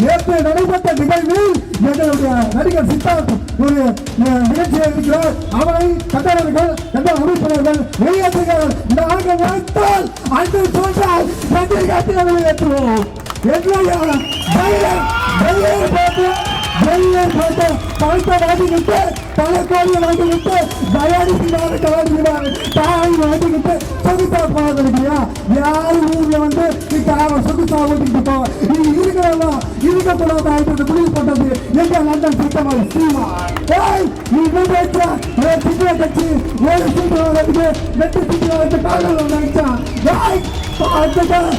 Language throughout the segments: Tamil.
நேற்று நடைபெற்ற நிகழ்வில் எங்களுடைய நடிகர் சித்தார்த் ஒரு அஹ், நிகழ்ச்சியை இருக்கிறார். அவரை கட்டணர்கள் கட்ட உறுப்பினர்கள் வெளியேற்றுகிறார். நாங்கள் வைத்தால் அன்று சொன்னால் ரஜினிகாந்த் வெளியேற்றுவோம் எங்களுடைய தைரியம் பார்த்து வெள்ளம் போட்டு பழத்தை வாங்கிக்கிட்டு தலைக்கோழியை வாங்கிக்கிட்டு தயாரிக்கிறாரு கலாடுகிறாரு தாய் வாங்கிக்கிட்டு சொகுசா போகிறதுலையா யாரு ஊர்ல வந்து நீ அவன் சொகுசா ஓட்டிக்கிட்டு போ நீ இருக்கக்கூடாது ஆயிட்டு முடிவு போட்டது எங்க லண்டன் திட்டமா சீமா? ஏய் நீ என்ன ஒரு சிட்டியை கட்சி ஒரு சீட்டு வரதுக்கு ரெண்டு சீட்டு வரது காலையில் ஏய் உலகம்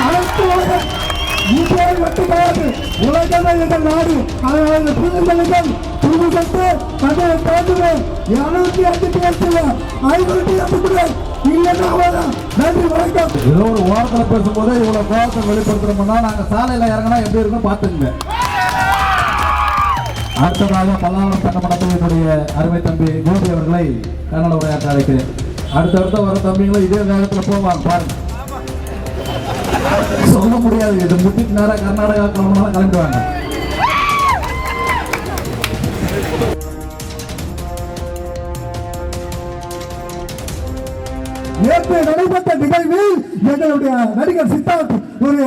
அனைத்து உலகம் உலகமே எங்கள் நாடு. தாண்டுவேன் அஞ்சு ஐநூத்தி நன்றி வணக்கம். ஏதோ ஒரு ஓரத்தில் பேசும்போது இவ்வளவு கோபத்தை வெளிப்படுத்துறோம்னா நாங்க சாலையில இறங்கினா எப்படி இருக்கும் பார்த்துங்க அடுத்ததாக பல்லாவரம் சட்டமன்றத்தினுடைய அருமை தம்பி கோபி அவர்களை கன்னட உரையாற்ற அழைக்கிறேன். அடுத்தடுத்த வர தம்பிங்களும் இதே நேரத்தில் போவாங்க பாருங்க. சொல்ல முடியாது. இது முட்டிட்டு நேரம் கர்நாடகா கிளம்பினாலும் கிளம்பிடுவாங்க. நேற்று நடைபெற்ற நிகழ்வில் எங்களுடைய நடிகர் சித்தார்த் ஒரு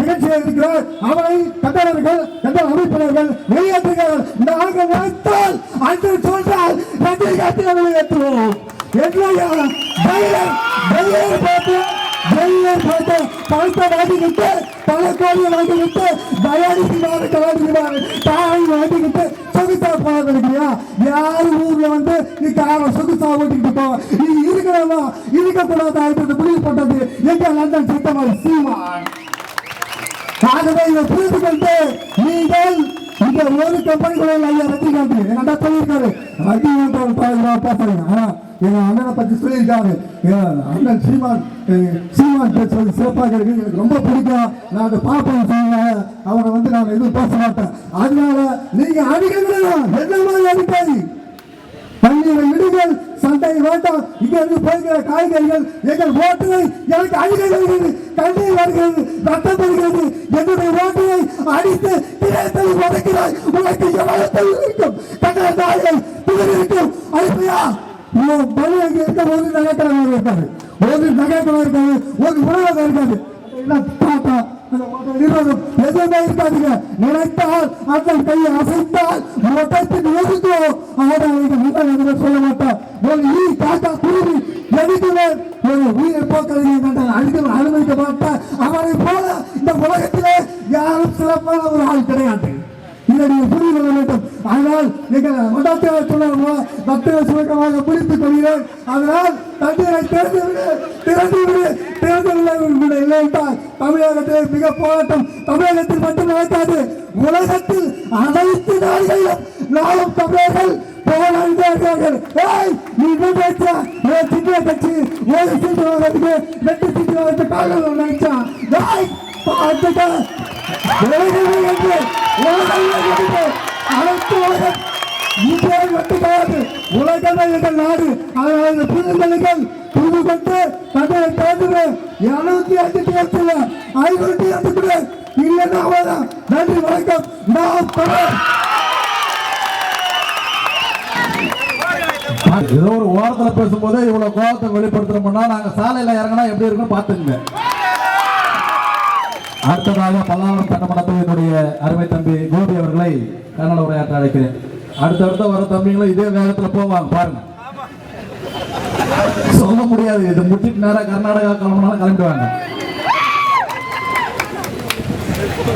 நிகழ்ச்சியில் இருக்கிறார். அவரை கட்டணர்கள் கட்ட அமைப்பினர்கள் வெளியேற்றுகிறார். நாங்கள் நினைத்தால் அன்று சொன்னால் ரஜினிகாந்த் வெளியேற்றுவோம். எங்களுடைய தைரியம் தைரியம் பார்த்து வெள்ளம் போட்டு பழத்தை பல கோடியை வாங்கிக்கிட்டு தயாரிக்கிறாரு கலாடுகிறாரு தாய் வாங்கிக்கிட்டு சொகுசா போகிறதுலையா யாரு ஊர்ல வந்து நீ அவன் சொகுசா ஓட்டிக்கிட்டு போ? நீ இருக்கிறவா இருக்கக்கூடாது? ஆயிட்டு முடிவு போட்டது. எங்க லண்டன் திட்டமா சீமா. ஆகவே இதை புரிந்து கொண்டு நீங்கள் இந்த ஒரு கம்பெனிகளில் ஐயா ரஜினிகாந்த். என்னடா சொல்லியிருக்காரு? ரஜினிகாந்த் பேசுறீங்க ஆனா எங்க அண்ணனை பத்தி சொல்லியிருக்காரு. அண்ணன் சீமான் சீமான் பேசுறது சிறப்பாக இருக்கு. எனக்கு ரொம்ப பிடிக்கும். நான் அதை பார்ப்பேன் சொன்னேன் அவரை வந்து நான் எதுவும் பேச மாட்டேன். அதனால நீங்க அடிக்கிறீங்களா என்ன மாதிரி அடிக்காது தண்ணீரை விடுங்கள் சண்டை வேண்டாம் இங்க இருந்து போய்கிற காய்கறிகள் எங்கள் ஓட்டுகளை எனக்கு அழுகை வருகிறது கண்ணீர் வருகிறது. ரத்தம் வருகிறது. என்னுடைய ஓட்டுகளை அடித்து திரையத்தில் உடைக்கிறாய். உனக்கு எவ்வளவு இருக்கும்? கண்ண நாயை இருக்கும். அனுப்பியா பலி அங்கே இருக்க ஒரு நகைக்கடை இருக்காது ஒரு நகைக்கடை இருக்காது ஒரு உணவாக இருக்காது எல்லாம் தாத்தா எதுவுமே இருக்காதுங்க. நினைத்தால் அந்த கையை அசைத்தால் ஆனால் சொல்ல மாட்டோம். ஒரு ஈ காக்கா குருவி எதுக்குமே ஒரு உயிரை போக்கிறது அனுமதிக்க மாட்டேன். அவரை போல இந்த உலகத்திலே யாரும் சிறப்பான ஒரு ஆள் கிடையாது. இதை புரிந்து ஆனால் நீங்கள் மண்டலத்தில் சொன்னார்களோ பக்தரை சுருக்கமாக பிடித்துக் கொள்கிறேன். அதனால் தண்ணீரை திறந்துவிடு திறந்துவிடு திறந்துவிட இல்லையென்றால் தமிழகத்தில் மிக போராட்டம் தமிழகத்தில் மட்டும் நடக்காது. உலகத்தில் அனைத்து நாடுகளிலும் நாளும் தமிழர்கள் போராடுகிறார்கள். நீ ஒரு சின்ன கட்சி ஒரு சீட்டு வாங்கிறதுக்கு ரெண்டு சீட்டு வாங்கிறது என்று என்று அனைத்து உலகம் மட்டும் உலகங்கள் உலகமே எங்கள் நாடு. அதனால் இந்த புதுமொழிகள் புது கொண்டு தங்களை தாண்டுவே இருநூத்தி அஞ்சு தேர்தல ஐநூத்தி அஞ்சு பேர் இல்லைன்னா நன்றி வணக்கம். நாம் தொடர் ஏதோ ஒரு ஓரத்தில் பேசும்போது இவ்வளவு கோபத்தை வெளிப்படுத்துறோம்னா நாங்க சாலையில இறங்கினா எப்படி இருக்குன்னு பார்த்துங்க அடுத்ததாக பல்லாவரம் சட்டமன்றத்தினுடைய அருமை தம்பி கோபி அவர்களை கன்னட உரையாற்ற அழைக்கிறேன். அடுத்தடுத்த வர தம்பிங்களும் இதே வேகத்தில் போவாங்க பாருங்க. சொல்ல முடியாது. இது முட்டிட்டு நேரம் கர்நாடகா கிளம்பினாலும் கிளம்பிடுவாங்க.